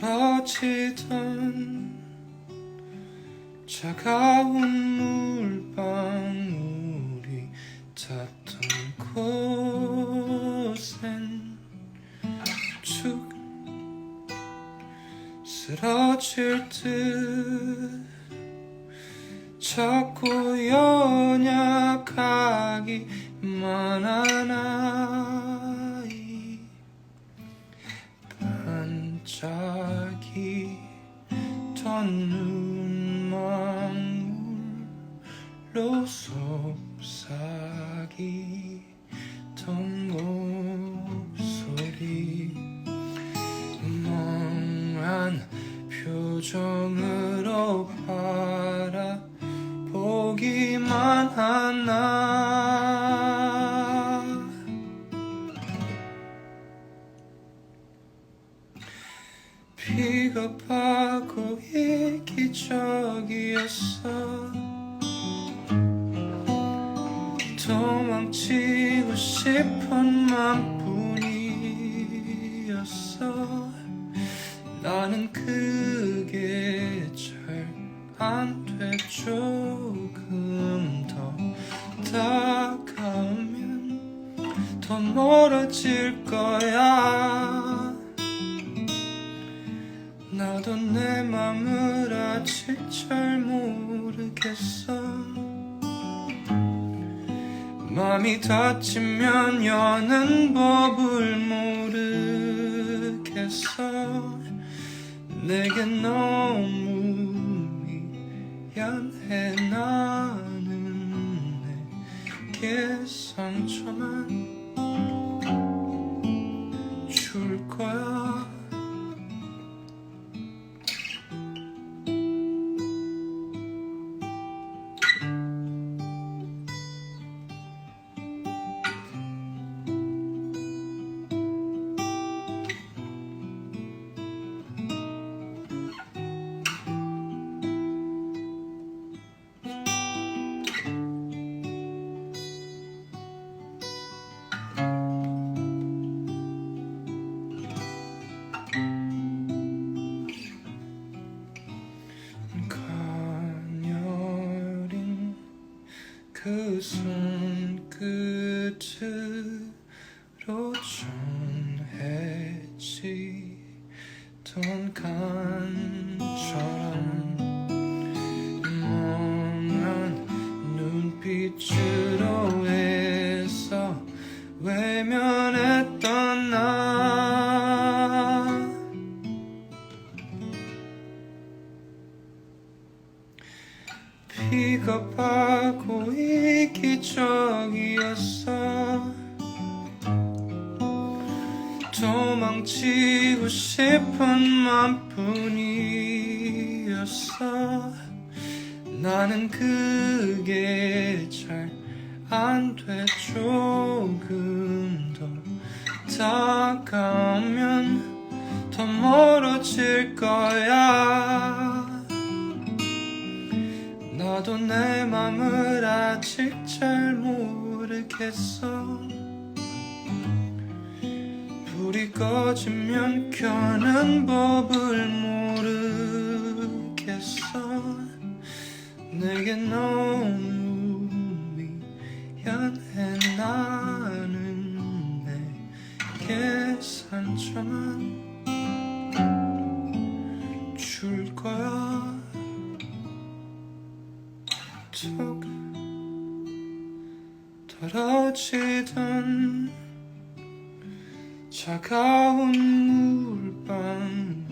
떨어지던 차가운 물방울이 닿던 곳엔 축 쓰러질 듯 자꾸 연약하기만 한아 반짝이던 눈망울로 속삭이 던 목소리. 멍한 표정으로 바라보기만 하나 하고 이기적이었어. 도망치고 싶은 맘뿐이었어. 나는 그게 잘 안 돼 조금 더 다가오면 더 멀어질 거야 나도 내 맘을 아직 잘 모르겠어. 맘이 다치면 여는 법을 모르겠어. 내게 너무 미안해 나는 내게 상처만 줄 거야 그 손끝으로 전해지던 간처럼 멍한 눈빛으 비겁하고 이기적이었어. 도망치고 싶은 맘뿐이었어. 나는 그게 잘 안 돼. 조금 더 다가오면 더 멀어질 거야 나도 내 맘을 아직 잘 모르겠어. 불이 꺼지면 켜는 법을 모르겠어. 내게 너무 미안해 나는 내게 상처만 툭 떨어지던 차가운 물방울